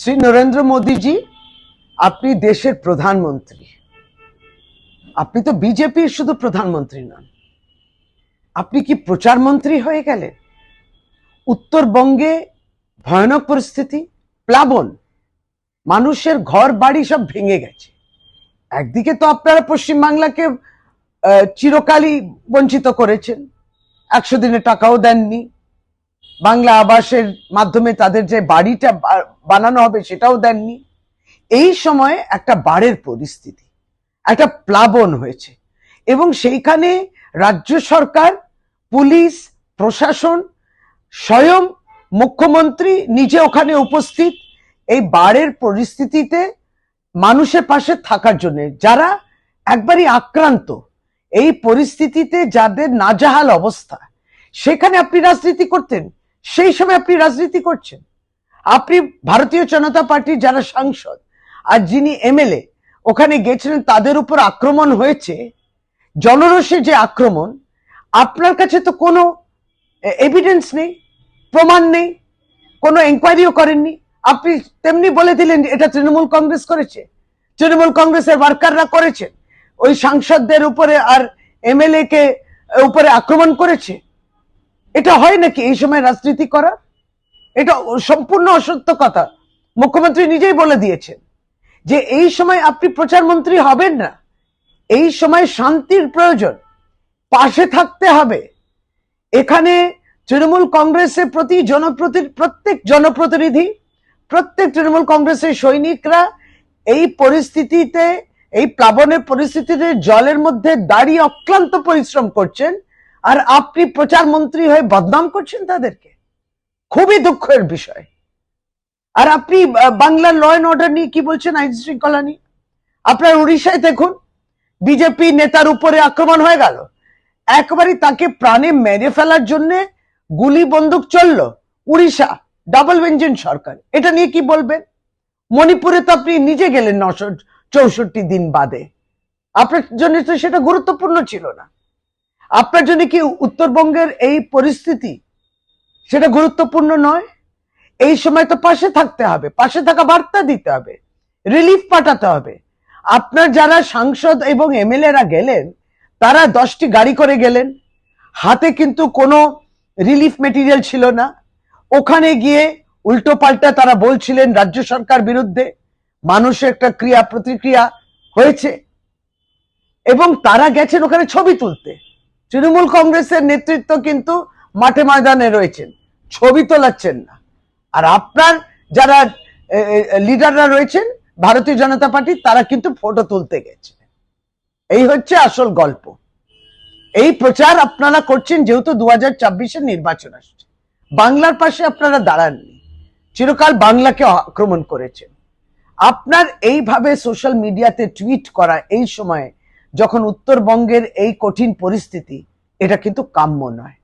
শ্রী নরেন্দ্র মোদীজি, আপনি দেশের প্রধানমন্ত্রী। আপনি তো বিজেপির শুধু প্রধানমন্ত্রী নন। আপনি কি প্রচার মন্ত্রী হয়ে গেলেন? উত্তরবঙ্গে ভয়ানক পরিস্থিতি, প্লাবন, মানুষের ঘর বাড়ি সব ভেঙে গেছে। একদিকে তো আপনারা পশ্চিমবাংলাকে চিরকালই বঞ্চিত করেছেন। একশো দিনে টাকাও দেননি। বাংলা আবাসের মাধ্যমে তাদের যে বাড়িটা বানানো হবে সেটাও দেননি। এই সময়ে একটা বাড়ের পরিস্থিতি, একটা প্লাবন হয়েছে এবং সেইখানে রাজ্য সরকার, পুলিশ, প্রশাসন, স্বয়ং মুখ্যমন্ত্রী নিজে ওখানে উপস্থিত এই বাড়ের পরিস্থিতিতে মানুষের পাশে থাকার জন্য। যারা একবারই আক্রান্ত, এই পরিস্থিতিতে যাদের নাজাহাল অবস্থা, সেখানে আপনি রাজনীতি করতেন? সেই সময় আপনি রাজনীতি করছেন। আপনি ভারতীয় জনতা পার্টির যারা সাংসদ আর যিনি এমএলএ, ওখানে গেছিলেন তাদের উপর আক্রমণ হয়েছে। জনরসে যে আক্রমণ, আপনার কাছে তো কোনো এভিডেন্স নেই, প্রমাণ নেই, কোনো এনকোয়ারিও করেননি। আপনি তেমনি বলে দিলেন এটা তৃণমূল কংগ্রেস করেছে। তৃণমূল কংগ্রেসের ওয়ার্কাররা করেছেন। ওই সাংসদদের উপরে আর এমএলএ কে উপরে আক্রমণ করেছে। এটা হয় নাকি এই সময় রাজনীতি করা? এটা সম্পূর্ণ অসত্য কথা। মুখ্যমন্ত্রী নিজেই বলে দিয়েছেন যে এই সময় আপনি প্রচার মন্ত্রী হবেন না। এই সময় শান্তির প্রয়োজন। পাশে থাকতে হবে। এখানে তৃণমূল কংগ্রেসের প্রতি জনপ্রতি, প্রত্যেক জনপ্রতিনিধি, প্রত্যেক তৃণমূল কংগ্রেসের সৈনিকরা এই পরিস্থিতিতে, এই প্লাবনের পরিস্থিতিতে জলের মধ্যে দাঁড়িয়ে অক্লান্ত পরিশ্রম করছেন। আর আপনি প্রচার মন্ত্রী হয়ে বদনাম করছেন তাদেরকে? খুবই দুঃখের বিষয়। আর আপনি বাংলার ল অ্যান্ড অর্ডার নিয়ে কি বলছেন আইন শৃঙ্খলা নিয়ে? আপনার উড়িষ্যায় দেখুন বিজেপি নেতার উপরে আক্রমণ হয়ে গেল। একবারই তাকে প্রাণে মেরে ফেলার জন্য গুলি বন্দুক চলল উড়িষ্যা ডাবল বেঞ্জিন সরকার। এটা নিয়ে কি বলবেন? মণিপুরে তো আপনি নিজে গেলেন নশো চৌষট্টি দিন বাদে। আপনার জন্য তো সেটা গুরুত্বপূর্ণ ছিল না। আপনার জন্য কি উত্তরবঙ্গের এই পরিস্থিতি সেটা গুরুত্বপূর্ণ নয়, এই সময় তো পাশে থাকতে হবে, পাশে থাকা বার্তা দিতে হবে রিলিফ পাঠাতে হবে। আপনার যারা সাংসদ এবং এমএলএরা গেলেন, তারা দশটি গাড়ি করে গেলেন, হাতে কিন্তু কোনো রিলিফ মেটেরিয়াল ছিল না। ওখানে গিয়ে উল্টো পাল্টা তারা বলছিলেন রাজ্য সরকার বিরুদ্ধে মানুষের একটা ক্রিয়া প্রতিক্রিয়া হয়েছে। এবং তারা গেছেন ওখানে ছবি তুলতে। তৃণমূল কংগ্রেসের নেতৃত্ব কিন্তু মাঠে ময়দানে রয়েছেন। ছবি তোলাচ্ছেন না। আর আপনার যারা লিডাররা রয়েছেন, ভারতীয় জনতা পার্টি, তারা কিন্তু ফটো তুলতে গেছে। এই হচ্ছে আসল গল্প। এই প্রচার আপনারা করছেন যেহেতু দু হাজার ছাব্বিশের নির্বাচন আসছে। বাংলার পাশে আপনারা দাঁড়াননি। চিরকাল বাংলাকে আক্রমণ করেছেন। আপনার এইভাবে সোশ্যাল মিডিয়াতে টুইট করা এই সময়ে যখন উত্তরবঙ্গের এই কঠিন পরিস্থিতি এটা কিন্তু কাম্য নয়।